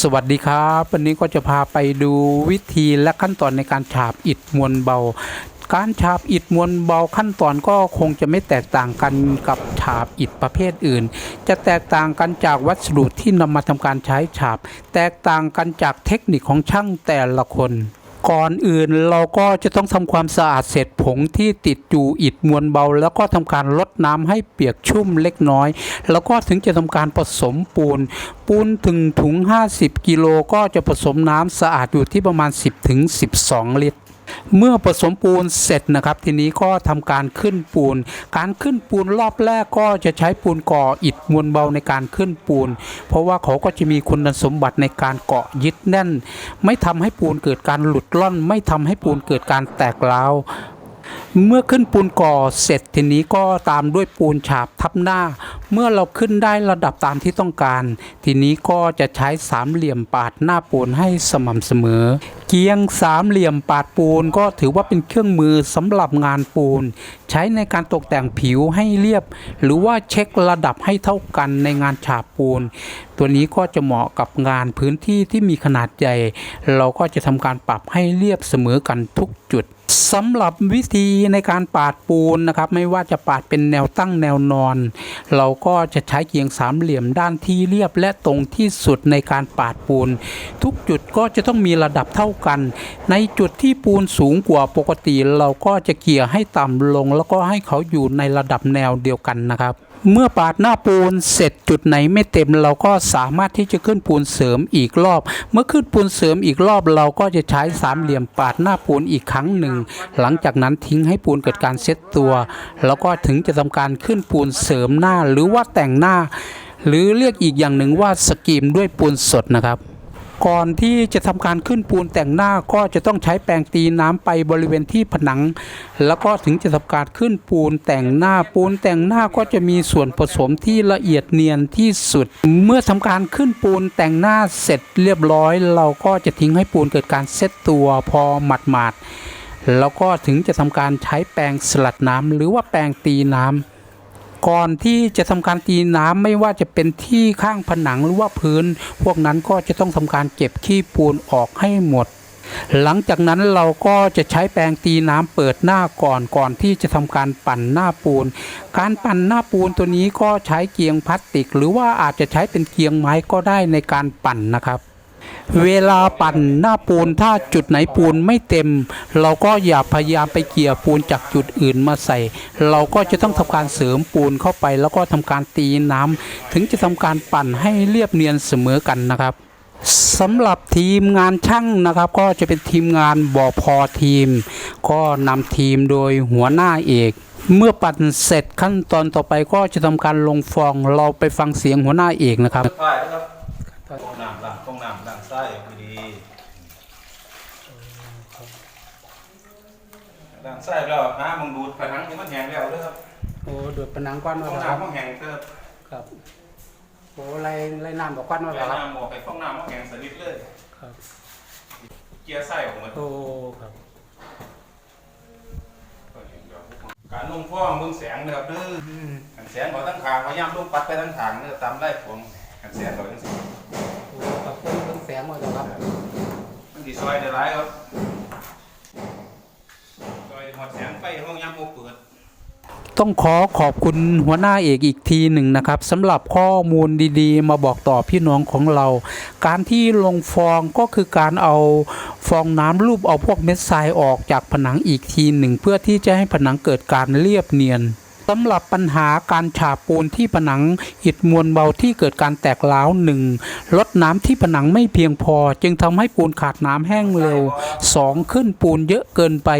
สวัสดีครับ วันนี้ก็จะพาไปดูวิธีและขั้นตอนในการฉาบอิฐมวลเบา การฉาบอิฐมวลเบาขั้นตอนก็คงจะไม่แตกต่างกันกับฉาบอิฐประเภทอื่น จะแตกต่างกันจากวัสดุที่นำมาทำการใช้ฉาบ แตกต่างกันจากเทคนิคของช่างแต่ละคน ก่อนอื่นเราก็จะต้องทำความสะอาดเศษผงที่ติดอยู่อิดมวลเบา แล้วก็ทำการลดน้ำให้เปียกชุ่มเล็กน้อย แล้วก็ถึงจะทำการผสมปูน ปูนถึงถุง 50 กิโลก็จะผสมน้ำสะอาดอยู่ที่ประมาณ 10ถึง12 ลิตร เมื่อผสมปูนเสร็จนะครับ ทีนี้ก็ทำการขึ้นปูน การขึ้นปูนรอบแรกก็จะใช้ปูนก่ออิฐมวลเบาในการขึ้นปูน เพราะว่าเขาก็จะมีคุณสมบัติในการเกาะยึดแน่น ไม่ทำให้ปูนเกิดการหลุดล่อน ไม่ทำให้ปูนเกิดการแตกร้าวเมื่อขึ้นปูนก่อเสร็จทีนี้ก็ตามด้วยปูนฉาบทับหน้า เมื่อเราขึ้นได้ระดับตามที่ต้องการ ทีนี้ก็จะใช้สามเหลี่ยมปาดหน้าปูนให้สม่ำเสมอ เกียงสามเหลี่ยมปาดปูน ก็ถือว่าเป็นเครื่องมือสำหรับงานปูน ใช้ในการตกแต่งผิวให้เรียบ หรือว่าเช็คระดับให้เท่ากันในงานฉาบปูน ตัวนี้ก็จะเหมาะกับงานพื้นที่ที่มีขนาดใหญ่ เราก็จะทำการปรับให้เรียบเสมอกันทุกจุดสำหรับวิธีในการปาดปูนนะครับ ไม่ว่าจะปาดเป็นแนวตั้งแนวนอน เราก็จะใช้เกียงสามเหลี่ยมด้านที่เรียบและตรงที่สุดในการปาดปูน ทุกจุดก็จะต้องมีระดับเท่ากัน ในจุดที่ปูนสูงกว่าปกติเราก็จะเกี่ยให้ต่ำลง แล้วก็ให้เขาอยู่ในระดับแนวเดียวกันนะครับ เมื่อปาดหน้าปูนเสร็จจุดไหนไม่เต็ม เราก็สามารถที่จะขึ้นปูนเสริมอีกรอบ เมื่อขึ้นปูนเสริมอีกรอบเราก็จะใช้สามเหลี่ยมปาดหน้าปูนอีกครั้งหนึ่ง หลังจากนั้นทิ้งให้ปูนเกิดการเซ็ตตัว แล้วก็ถึงจะทำการขึ้นปูนเสริมหน้าหรือว่าแต่งหน้า หรือเรียกอีกอย่างหนึ่งว่าสกีมด้วยปูนสดนะครับ ก่อนที่จะทำการขึ้นปูนแต่งหน้าก็จะต้องใช้แปรงตีน้ำไปบริเวณที่ผนัง แล้วก็ถึงจะทำการขึ้นปูนแต่งหน้าปูนแต่งหน้าก็จะมีส่วนผสมที่ละเอียดเนียนที่สุด เมื่อทำการขึ้นปูนแต่งหน้าเสร็จเรียบร้อย เราก็จะทิ้งให้ปูนเกิดการเซตตัวพอหมาดๆแล้วก็ถึงจะทำการใช้แปรงสลัดน้ำหรือว่าแปรงตีน้ำ ก่อนที่จะทำการตีน้ำไม่ว่าจะเป็นที่ข้างผนังหรือว่าพื้น พวกนั้นก็จะต้องทำการเก็บขี้ปูนออกให้หมด หลังจากนั้นเราก็จะใช้แปรงตีน้ำเปิดหน้าก่อนก่อนที่จะทำการปั่นหน้าปูน การปั่นหน้าปูนตัวนี้ก็ใช้เกียงพลาสติก หรือว่าอาจจะใช้เป็นเกียงไม้ก็ได้ในการปั่นนะครับ เวลาปั่นหน้าปูนถ้าจุดไหนปูนไม่เต็ม เราก็อย่าพยายามไปเกี่ยปูนจากจุดอื่นมาใส่ เราก็จะต้องทำการเสริมปูนเข้าไป แล้วก็ทำการตีน้ำถึงจะทำการปั่นให้เรียบเนียนเสมอกันนะครับสำหรับทีมงานช่างนะครับ ก็จะเป็นทีมงานบ่อพอทีม ก็นำทีมโดยหัวหน้าเอกเมื่อปั่นเสร็จขั้นตอนต่อไปก็จะทำการลงฟองเราไปฟังเสียงหัวหน้าเอกนะครับ ใช่นะครับฟองน้ำล้างฟองน้ำล้างไส้คือดีล้างไส้แล้วหามึงดูดผนังที่มันแห้งแล้วเด้อครับโอ้ดูดผนังก้อนฟมาองแล้วครับน้ำมันแห้งเด้อครับโอ้ไล่ไล่น้ำบอกก้อนมาแล้แล้ววครับน้ำหมอกไปฟองน้ำมันแห้งสนิทเลยครับเกียร์ไส้ออกมาโอ้ครับการลงฟองมึงแสงนะครับเด้อกันแสงเขาทั้งทางพยายามลงปัดไปทั้งทางเด้อตามไล่ฟองกันแสงเขาทั้งสิโอ้ ครับเพิ่งเพิ่งแสงมาแล้วครับมันดีซอยได้หลายครับซอยหอดแสงไฟห้องยามโมเปิดต้องขอขอบคุณหัวหน้าเอกอีกทีหนึ่งนะครับสำหรับข้อมูลดีๆ มาบอกต่อพี่น้องของเรา การที่ลงฟองก็คือการเอาฟองน้ำรูปเอาพวกเม็ดทรายออกจากผนังอีกทีหนึ่ง เพื่อที่จะให้ผนังเกิดการเรียบเนียน สำหรับปัญหาการฉาบปูนที่ผนังอิฐมวลเบาที่เกิดการแตกร้าวหนึ่งลดน้ำที่ผนังไม่เพียงพอ จึงทำให้ปูนขาดน้ำแห้งเร็วสองขึ้นปูนเยอะเกินไป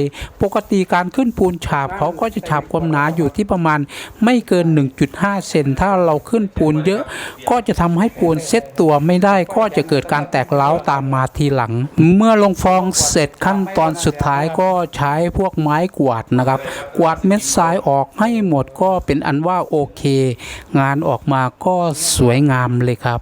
ปกติการขึ้นปูนฉาบเขาก็จะฉาบความหนาอยู่ที่ประมาณไม่เกิน 1.5 เซนถ้าเราขึ้นปูนเยอะ ก็จะทำให้ปูนเซ็ตตัวไม่ได้ก็จะเกิดการแตกเล้าวตามมาทีหลัง เมื่อลงฟองเสร็จขั้นตอนสุดท้ายก็ใช้พวกไม้กวาดนะครับ กวาดเม็ดทรายออกให้หมดดก็เป็นอันว่าโอเค งานออกมาก็สวยงามเลยครับ